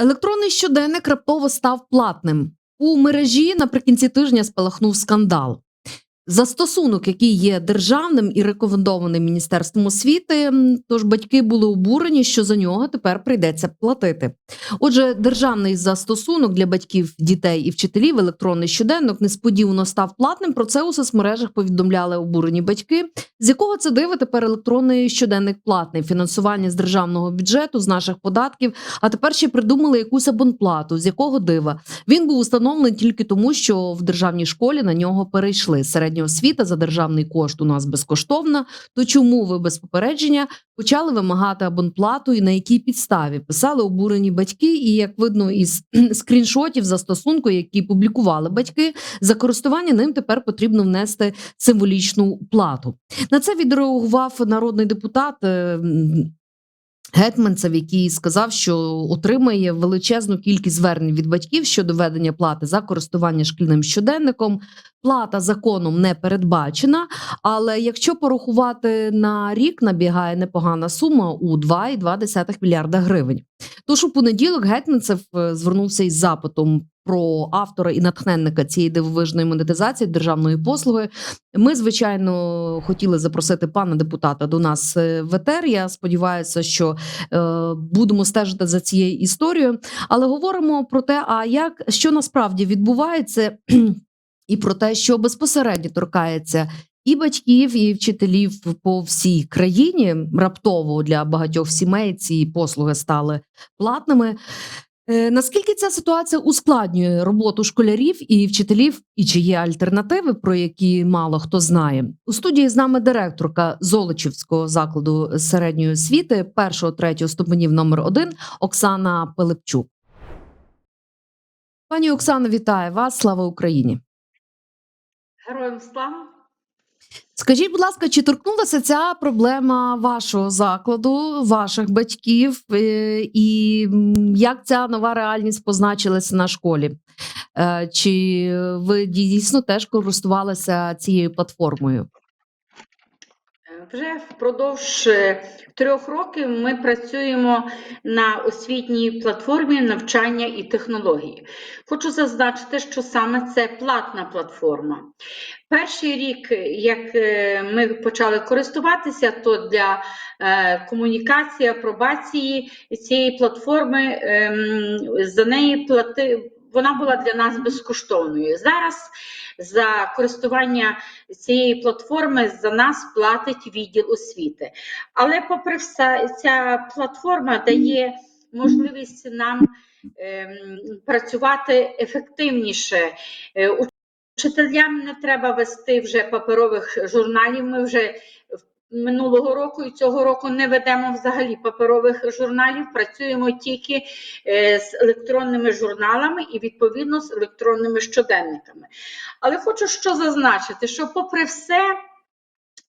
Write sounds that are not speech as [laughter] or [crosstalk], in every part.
Електронний щоденник раптово став платним. У мережі наприкінці тижня спалахнув скандал. Застосунок, який є державним і рекомендованим міністерством освіти, тож батьки були обурені, що за нього тепер прийдеться платити. Отже, державний застосунок для батьків, дітей і вчителів, електронний щоденник, несподівано став платним. Про це у соцмережах повідомляли обурені батьки. З якого це диви тепер електронний щоденник платний, фінансування з державного бюджету, з наших податків. А тепер ще придумали якусь абонплату. З якого дива він був установлений тільки тому, що в державній школі на нього перейшли. Середня освіта за державний кошт у нас безкоштовна. То чому ви без попередження почали вимагати абонплату і на якій підставі писали обурені батьки? І як видно із [clears throat] скріншотів застосунку, які публікували батьки, за користування ним тепер потрібно внести символічну плату. На це відреагував народний депутат. М, Гетманцев, який сказав, що отримає величезну кількість звернень від батьків щодо ведення плати за користування шкільним щоденником. Плата законом не передбачена, але якщо порахувати на рік, набігає непогана сума у 2,2 мільярда гривень. Тож у понеділок Гетманцев е, звернувся із запитом про автора і натхненника цієї дивовижної монетизації державної послуги. Ми, звичайно, хотіли запросити пана депутата до нас е, в етер. Я сподіваюся, що е, будемо стежити за цією історією. Але говоримо про те, а як що насправді відбувається, і про те, що безпосередньо торкається. І батьків, і вчителів по всій країні раптово для багатьох сімей ці послуги стали платними. Е, Наскільки ця ситуація ускладнює роботу школярів і вчителів, і чи є альтернативи, про які мало хто знає? У студії з нами директорка Золочівського закладу середньої освіти першого третього ступенів номер 1 Оксана Пилипчук. Пані Оксано, вітаю вас! Слава Україні! Героям слава! Скажіть, будь ласка, чи торкнулася ця проблема вашого закладу, ваших батьків, е, і як ця нова реальність позначилася на школі? Е, Чи ви дійсно теж користувалися цією платформою? Е, Вже впродовж е, трьох років ми працюємо на освітній платформі навчання і технології. Хочу зазначити, що саме це платна платформа. Перший рік, як е, ми почали користуватися, то для е, комунікації, апробації цієї платформи ем, за неї плати. Вона була для нас безкоштовною. Зараз за користування цієї платформи за нас платить відділ освіти. Але, попри все, ця платформа дає можливість нам ем, працювати ефективніше. Е, Учителям не треба вести вже паперових журналів. Ми вже минулого року і цього року не ведемо взагалі паперових журналів. Працюємо тільки е, з електронними журналами і відповідно з електронними щоденниками. Але хочу що зазначити, що, попри все.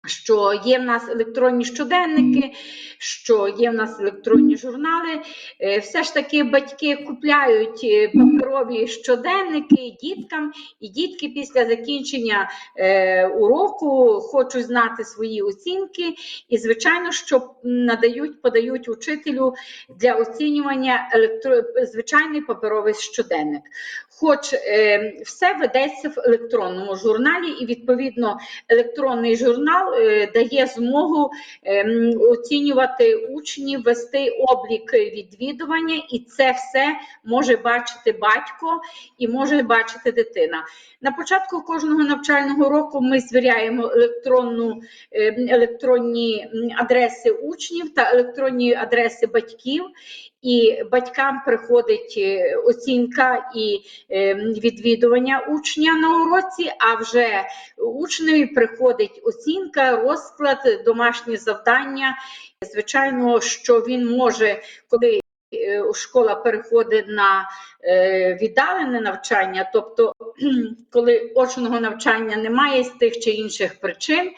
Що є в нас електронні щоденники, що є в нас електронні журнали. Е, Все ж таки батьки купляють е, паперові щоденники діткам, і дітки після закінчення е, уроку хочуть знати свої оцінки, і, звичайно, що надають, подають учителю для оцінювання електро... звичайний паперовий щоденник. Хоч все ведеться в електронному журналі, і відповідно електронний журнал дає змогу е, оцінювати учнів, вести облік відвідування, і це все може бачити батько і може бачити дитина. На початку кожного навчального року ми звіряємо електронну, е, електронні адреси учнів та електронні адреси батьків. І батькам приходить е, оцінка і е, відвідування учня на уроці, а вже учневі приходить оцінка, розклад, домашні завдання. Звичайно, що він може, коли школа переходить на е, віддалене навчання, тобто [clears throat] коли очного навчання немає з тих чи інших причин,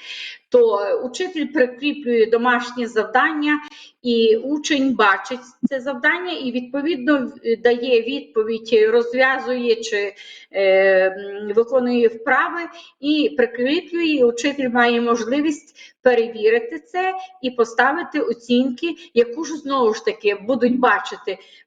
то учитель прикріплює домашнє завдання, і учень бачить це завдання і відповідно дає відповідь, розв'язує чи е, виконує вправи і прикріплює. І учитель має можливість перевірити це і поставити оцінки, яку ж знову ж таки будуть бачити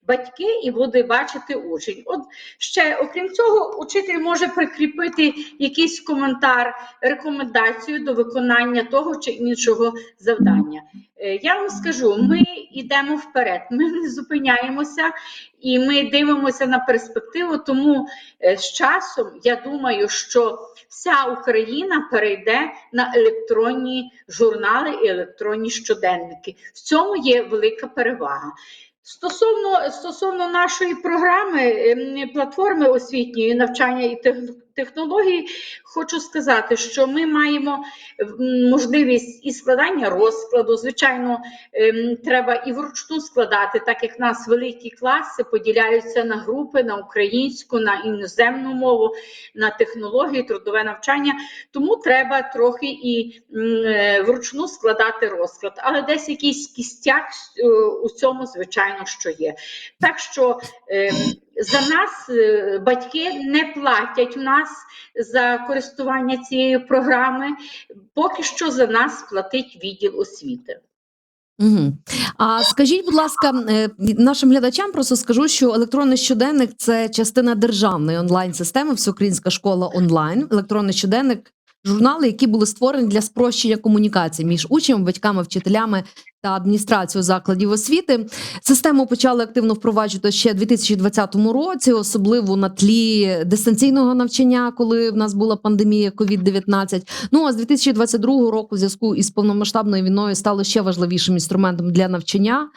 батьки і буде бачити учень. От ще окрім цього, учитель може прикріпити якийсь коментар, рекомендацію до виконання того чи іншого завдання. Е, Я вам скажу, ми йдемо вперед, ми не зупиняємося і ми дивимося на перспективу. Тому е, з часом я думаю, що вся Україна перейде на електронні журнали і електронні щоденники. В цьому є велика перевага. Стосовно, стосовно нашої програми ем, платформи освітньої навчання і технологій, хочу сказати, що ми маємо можливість і складання розкладу. Звичайно, ем, треба і вручну складати, так як в нас великі класи поділяються на групи на українську, на іноземну мову, на технології, трудове навчання. Тому треба трохи і е, вручну складати розклад. Але десь якийсь кістяк е, у цьому, звичайно, що є. Так що е, за нас е, батьки не платять в нас за користування цією програми. Поки що за нас платить відділ освіти. Угу. А скажіть, будь ласка, е, нашим глядачам просто скажу, що електронний щоденник це частина державної онлайн-системи Всеукраїнська школа онлайн. Електронний щоденник журнали, які були створені для спрощення комунікації між учнями, батьками, вчителями та адміністрацією закладів освіти. Систему почали активно впроваджувати ще у 2020 році, особливо на тлі дистанційного навчання, коли в нас була пандемія COVID-19. Ну а з 2022 року, в зв'язку із повномасштабною війною, стало ще важливішим інструментом для навчання.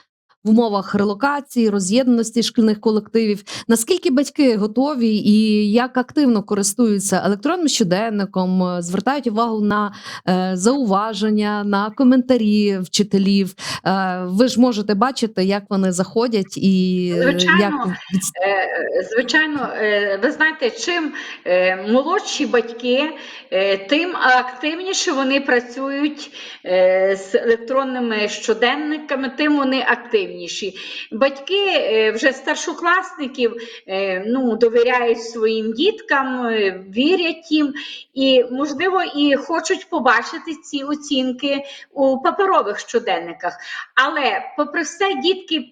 В умовах релокації, роз'єднаності шкільних колективів, наскільки батьки готові і як активно користуються електронним щоденником, звертають увагу на е, зауваження, на коментарі вчителів. Е, ви ж можете бачити, як вони заходять і е, Звичайно. як. Звичайно, ви знаєте, чим молодші батьки, тим активніше вони працюють з електронними щоденниками, тим вони активніші. Батьки е, вже старшокласників е, ну, довіряють своїм діткам, е, вірять їм і, можливо, і хочуть побачити ці оцінки у паперових щоденниках. Але, попри все, дітки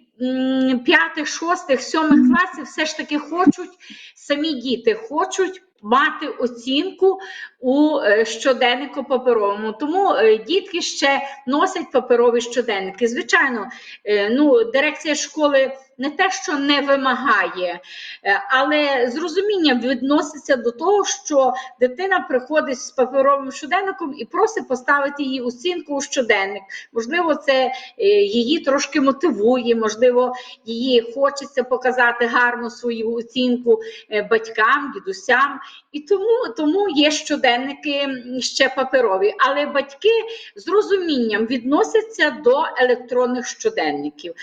п'ятих, шостих, сьомих класів все ж таки хочуть, самі діти хочуть мати оцінку у е, щоденнику паперовому. Тому е, дітки ще носять паперові щоденники. Звичайно, е, ну, дирекція школи не те, що не вимагає, е, але з розумінням відноситься до того, що дитина приходить з паперовим щоденником і просить поставити їй оцінку у щоденник. Можливо, це е, її трошки мотивує, можливо, її хочеться показати гарно свою оцінку е, батькам, дідусям. І тому, тому є щоденники ще паперові. Але батьки з розумінням відносяться до електронних щоденників.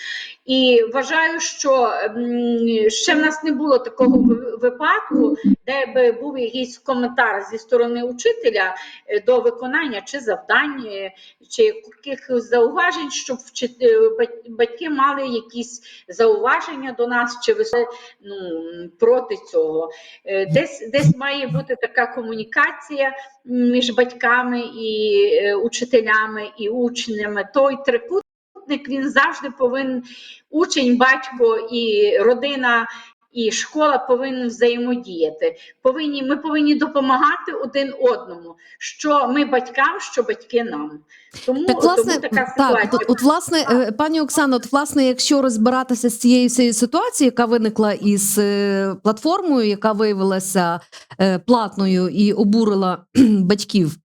І вважаю, що ще в нас не було такого випадку, де би був якийсь коментар зі сторони учителя е, до виконання чи завдань, е, чи якихось зауважень, щоб е, бать- батьки мали якісь зауваження до нас, чи вис- ну, проти цього. Десь, десь має бути така комунікація між батьками і учителями і учнями. Той трикутник він завжди повинен учень, батько і родина. І школа повинна взаємодіяти. Повинні, ми повинні допомагати один одному. Що ми батькам, що батьки нам. Тому, Так, власне, тому така так, ситуація. от, от, власне, е, пані Оксано, от, власне, якщо розбиратися з цією ситуацією, яка виникла із е, платформою, яка виявилася е, платною і обурила [clears throat] батьків.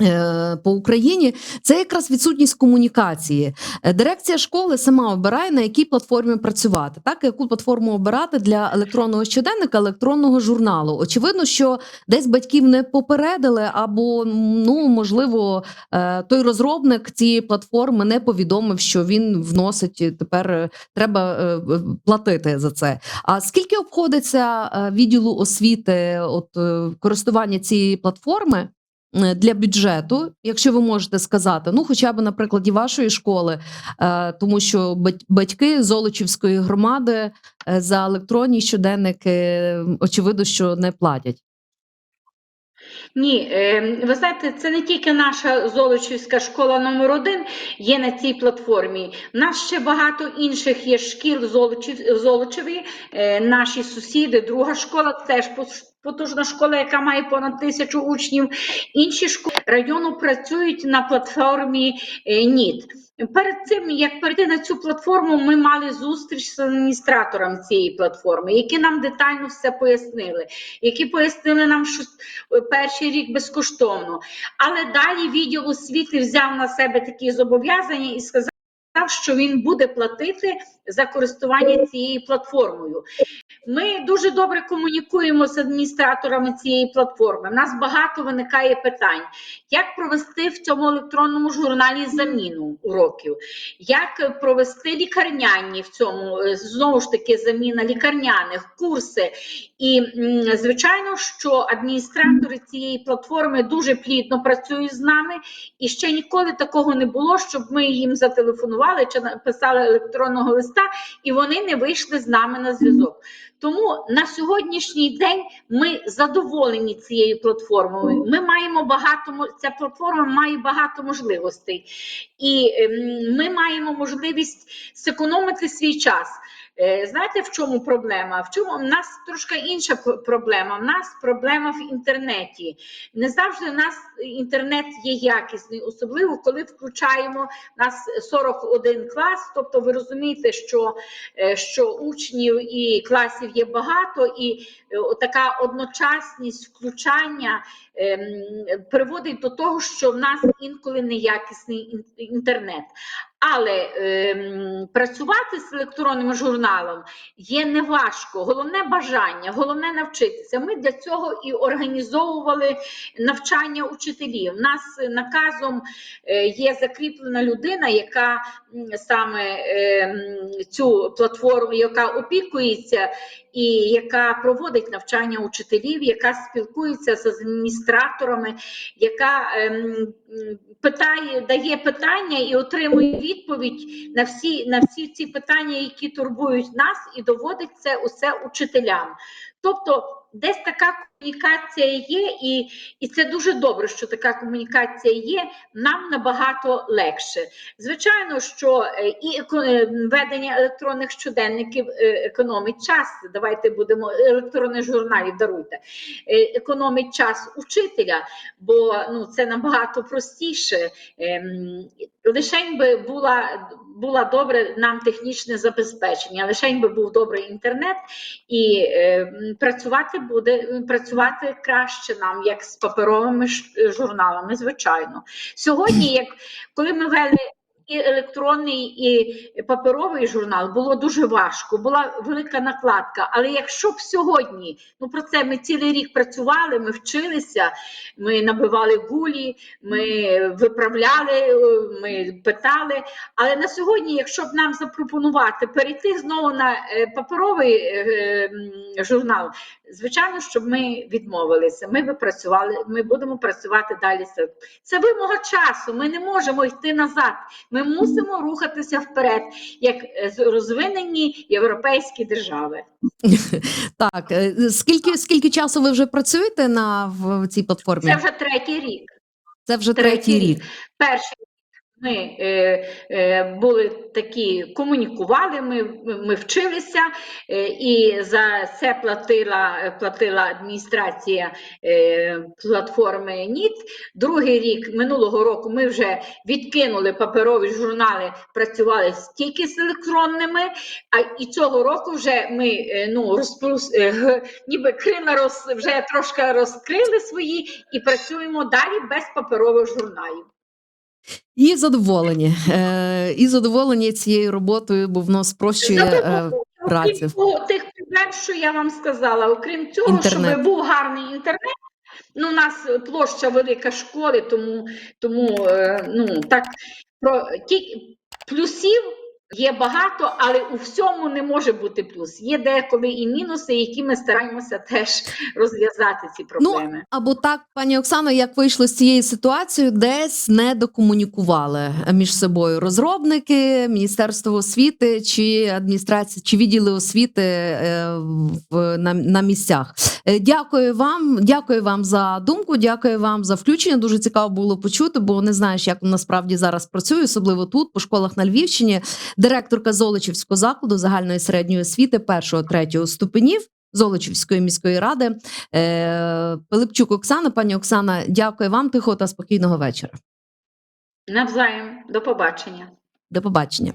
Е, По Україні це якраз відсутність комунікації. Е, Дирекція школи сама обирає на якій платформі працювати, так яку платформу обирати для електронного щоденника, електронного журналу. Очевидно, що десь батьків не попередили, або ну можливо е, той розробник цієї платформи не повідомив, що він вносить тепер треба платити за це. А скільки обходиться відділу освіти от користування цієї платформи? Е, для бюджету, якщо ви можете сказати, ну хоча б на прикладі вашої школи, е, тому що батьки Золочівської громади е, за електронні щоденники очевидно, що не платять. Ні, ви знаєте, це не тільки наша Золочівська школа номер 1 є на цій платформі. У нас ще багато інших є шкіл Золочів, Золочеві, наші сусіди, друга школа, теж потужна школа, яка має понад тисячу учнів. Інші школи району працюють на платформі е, НІТ. Перед цим, як перейти на цю платформу, ми мали зустріч з адміністратором цієї платформи, які нам детально все пояснили, які пояснили нам, що е, перший рік безкоштовно. Але далі відділ освіти взяв на себе такі зобов'язання і сказав, що він буде платити за користування цією платформою. Ми дуже добре комунікуємо з адміністраторами цієї платформи. У нас багато виникає питань, як провести в цьому електронному журналі заміну уроків, як провести лікарняні в цьому е, знову ж таки заміна лікарняних курси. І звичайно, що адміністратори цієї платформи дуже плідно працюють з нами, і ще ніколи такого не було, щоб ми їм зателефонували чи написали електронного листа, і вони не вийшли з нами на зв'язок. Тому на сьогоднішній день ми задоволені цією платформою. Ми маємо багато ця платформа має багато можливостей, і ем, ми маємо можливість зекономити свій час. Е, Знаєте, в чому проблема? В чому в нас трошки інша проблема? В нас проблема в інтернеті. Не завжди у нас інтернет є якісний, особливо коли включаємо у нас 41 клас. Тобто, ви розумієте, що, е, що учнів і класів є багато, і е, така одночасність включання ем, приводить до того, що в нас інколи неякісний ін- інтернет. Але ем, працювати з електронним журналом є неважко. Головне бажання, головне навчитися. Ми для цього і організовували навчання учителів. У нас е, наказом е, є закріплена людина, яка саме ем, цю платформу, яка опікується і яка проводить навчання учителів, яка спілкується з адміністраторами, яка ем, питає, дає питання і отримує відповідь на всі, на всі ці питання, які турбують нас, і доводить це усе учителям. Тобто, десь така комунікація є, і, і це дуже добре, що така комунікація є. Нам набагато легше. Звичайно, що е, і е, ведення електронних щоденників е, економить час. Давайте будемо електронних журналів даруйте, економить час учителя, бо ну це набагато простіше. Ем, Лишень би була була добре нам технічне забезпечення, лишень би був добрий інтернет, і працювати буде працювати краще нам, як з паперовими е, журналами, звичайно. Сьогодні, як коли ми вели і електронний, і паперовий журнал, було дуже важко, була велика накладка. Але якщо б сьогодні, ну про це ми цілий рік працювали, ми вчилися, ми набивали гулі, ми виправляли, ми питали. Але на сьогодні, якщо б нам запропонувати перейти знову на е, паперовий е, журнал, звичайно, щоб ми відмовилися. Ми би працювали, ми будемо працювати далі. Це вимога часу. Ми не можемо йти назад. Ми мусимо рухатися вперед, як е, розвинені європейські держави. Так, е, скільки, скільки часу ви вже працюєте на в цій платформі? Це вже третій рік. Це вже третій рік. Перший ми е, е, були такі, комунікували, ми, ми вчилися, е, і за це платила, платила адміністрація е, платформи НІТ. Другий рік минулого року ми вже відкинули паперові журнали, працювали тільки з електронними. А і цього року вже ми е, ну, розплюс, е, ніби крила роз, вже трошки розкрили свої і працюємо далі без паперових журналів. І задоволені. Е, і задоволені цією роботою, бо воно спрощує е, працю. Окрім тих проблем, що я вам сказала, окрім цього, Інтернет. щоб був гарний інтернет. Ну, у нас площа велика школи, тому, тому е, ну, так, про ті, плюсів Є багато, але у всьому не може бути плюс. Є деколи і мінуси, які ми стараємося теж розв'язати ці проблеми. Або так, пані Оксано, як вийшло з цієї ситуації, десь не докомунікували між собою розробники, Міністерство освіти чи адміністрація, чи відділи освіти е, в, на, на місцях. Е, Дякую вам, дякую вам за думку, дякую вам за включення. Дуже цікаво було почути, бо не знаєш, як насправді зараз працює, особливо тут, по школах на Львівщині. Директорка Золочівського закладу загальної середньої освіти першого третього ступенів. Золочівської міської ради Е, Пилипчук Оксана, пані Оксана, дякую вам. тихо та спокійного вечора. Навзаєм, до побачення. До побачення.